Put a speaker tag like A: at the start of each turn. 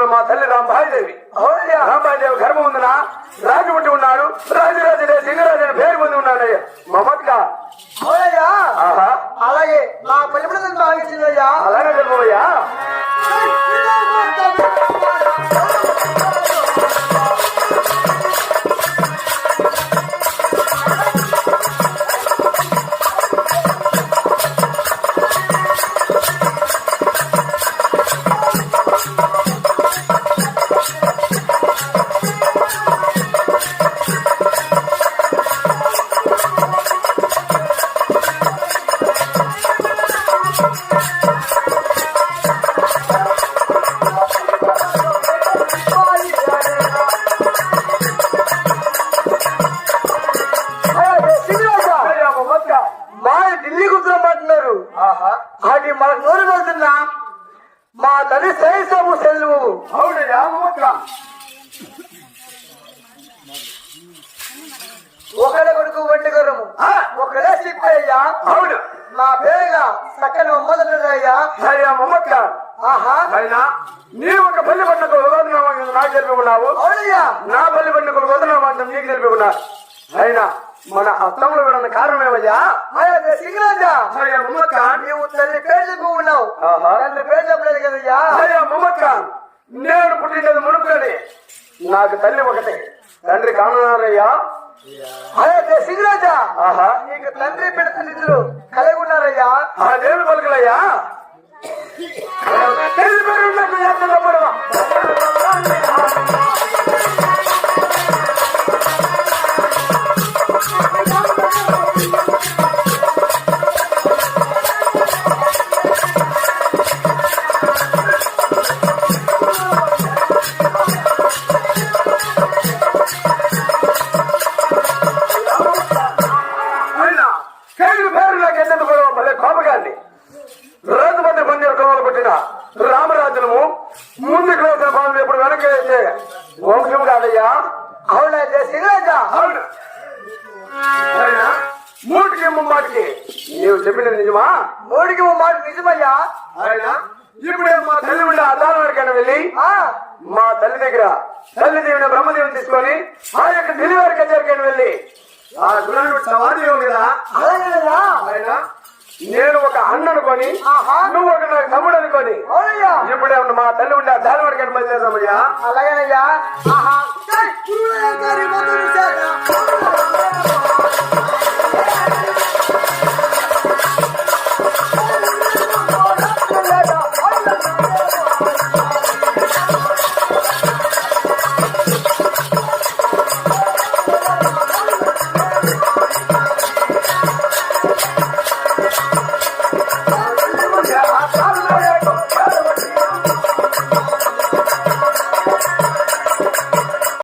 A: వెళ్తున్న మా తల్లి రాంబాయిదేవి. రాంబాయిదేవి గర్భం ఉందిన? రాజు పుట్టి ఉన్నాడు. రాజరాజులే సింగరాజు అని పేరు పొంది
B: అవునయ్యా
A: ఆహా.
B: అలాగే మా పలిపడదని బాగించిందయ్యా
A: అలాగే తెలుపయ్యా
B: ఢిల్లీ కూర్చోమంటున్నారు
A: ఆహా.
B: అది మనకు నూరు వెళ్తున్నా మా తల్లి సైసము సెల్వు.
A: అవునయ్యా
B: ఒకడే కొడుకు
A: ఆ.
B: ఒకడే సిప్పయ్యా
A: అవును.
B: నా పేరుగా చక్కని మొదలయ్యా
A: అయ్యా. మమత్క
B: ఆహా.
A: అయినా నీ ఒక పల్లి పండుగ వదనామా నాకు తెలిపి ఉన్నావు.
B: అవునయ్యా.
A: నా పల్లి పండుగ వదనామాంతం నీకు తెలిపి ఉన్నా. అయినా మన అత్తములు విడన్న కారణం ఏమయ్యా
B: సింగరాజా? నీవు తల్లి పేరు చెప్పి ఉన్నావు.
A: ఆహా.
B: తండ్రి పేరు చెప్పలేదు కదయ్యా?
A: అయ్యా మమత్క నేను పుట్టినది మునుకులని. నాకు తల్లి ఒకటే. తండ్రి కానున్నారయ్యా
B: అయ్యా సింగరాజా?
A: ఆహా.
B: నీకు తండ్రి బిడ్డ తల్లిదండ్రులు కలిగి ఉన్నారయ్యా
A: దేవుడు పలుకులయ్యా? కాదయ్యా?
B: అవునైతే సింగరాజా
A: అవును. మూటికి ముమ్మాటికి. నీవు చెప్పినది నిజమా?
B: మూడికి ఓ మాట నిజమయ్యా.
A: అయినా ఇప్పుడే మా తల్లి ఉండే అద్దాలవారికైనా వెళ్ళి
B: ఆ,
A: మా తల్లి దగ్గర తల్లి దేవుని బ్రహ్మదేవుని తీసుకొని ఆ యొక్క డెలివరీ కచేరికైనా వెళ్ళి ఆ గుణాన్ని సవాది కదా? ఆయన నేను ఒక అన్న అనుకొని. నువ్వు ఒక నాకు తమ్ముడు అనుకొని ఇప్పుడే ఉన్న మా తల్లి ఉండే దాని వరకు బయలుదేరమ్మయ్యా
B: అలాగేనయ్యా.